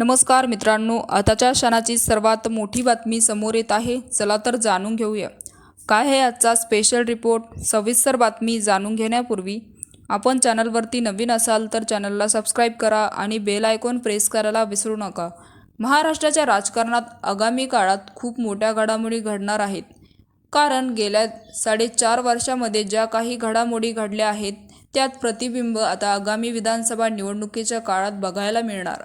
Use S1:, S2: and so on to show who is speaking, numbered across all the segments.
S1: नमस्कार मित्रांनो आताच्या क्षणाची सर्वात मोठी बातमी समोर येत आहे. चला तर जाणून घेऊया. काय आहे आजचा स्पेशल रिपोर्ट सविस्तर बातमी जाणून घेण्यापूर्वी आपण चॅनलवरती नवीन असाल तर चॅनलला सबस्क्राईब करा आणि बेल आयकॉन प्रेस करायला विसरू नका. महाराष्ट्राच्या राजकारणात आगामी काळात खूप मोठ्या घडामोडी घडणार आहेत. कारण गेल्या साडेचार वर्षामध्ये ज्या काही घडामोडी घडल्या आहेत त्यात प्रतिबिंब आता आगामी विधानसभा निवडणुकीच्या काळात बघायला मिळणार.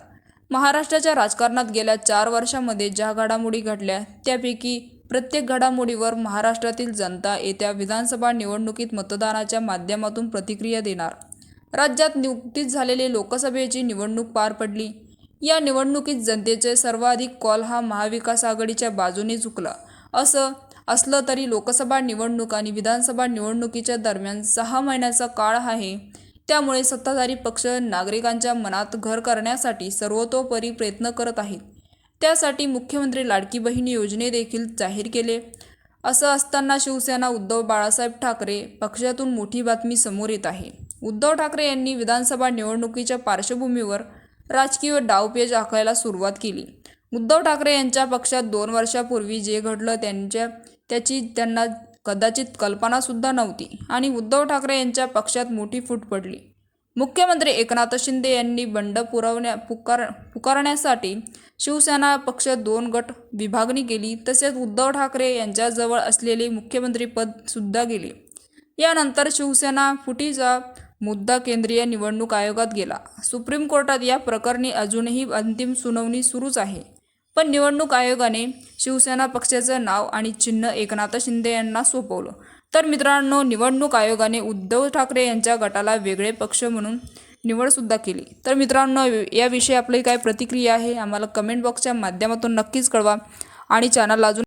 S1: महाराष्ट्राच्या राजकारणात गेल्या चार वर्षामध्ये ज्या घडामोडी घडल्या त्यापैकी प्रत्येक घडामोडीवर महाराष्ट्रातील जनता येत्या विधानसभा निवडणुकीत मतदानाच्या माध्यमातून प्रतिक्रिया देणार. राज्यात नियुक्तीच झालेली लोकसभेची निवडणूक पार पडली. या निवडणुकीत जनतेचे सर्वाधिक कॉल हा महाविकास आघाडीच्या बाजूने झुकला. असं असलं तरी लोकसभा निवडणूक आणि विधानसभा निवडणुकीच्या दरम्यान सहा महिन्याचा काळ आहे. त्यामुळे सत्ताधारी पक्ष नागरिकांच्या मनात घर करण्यासाठी सर्वतोपरी प्रयत्न करत आहेत. त्यासाठी मुख्यमंत्री लाडकी बहीण योजने देखील जाहीर केले. असं असताना शिवसेना उद्धव बाळासाहेब ठाकरे पक्षातून मोठी बातमी समोर येत आहे. उद्धव ठाकरे यांनी विधानसभा निवडणुकीच्या पार्श्वभूमीवर राजकीय डावपेच आखायला सुरुवात केली. उद्धव ठाकरे यांच्या पक्षात दोन वर्षापूर्वी जे घडलं त्यांच्या त्याची त्यांना कदाचित कल्पनासुद्धा नव्हती आणि उद्धव ठाकरे यांच्या पक्षात मोठी फूट पडली. मुख्यमंत्री एकनाथ शिंदे यांनी बंड पुरवण्या पुकार पुकारण्यासाठी शिवसेना पक्ष दोन गट विभागणी केली तसेच उद्धव ठाकरे यांच्याजवळ असलेले मुख्यमंत्रीपद सुद्धा गेले. यानंतर शिवसेना फुटीचा मुद्दा केंद्रीय निवडणूक आयोगात गेला. सुप्रीम कोर्टात या प्रकरणी अजूनही अंतिम सुनावणी सुरूच आहे. पण निवडणूक आयोगाने शिवसेना पक्षाचं नाव आणि चिन्ह एकनाथ शिंदे यांना सोपवलं. तर मित्रांनो निवडणूक आयोगाने उद्धव ठाकरे यांच्या गटाला वेगळे पक्ष म्हणून निवडसुद्धा केली. तर मित्रांनो याविषयी आपली काय प्रतिक्रिया आहे आम्हाला कमेंट बॉक्सच्या माध्यमातून नक्कीच कळवा. आणि चॅनल अजून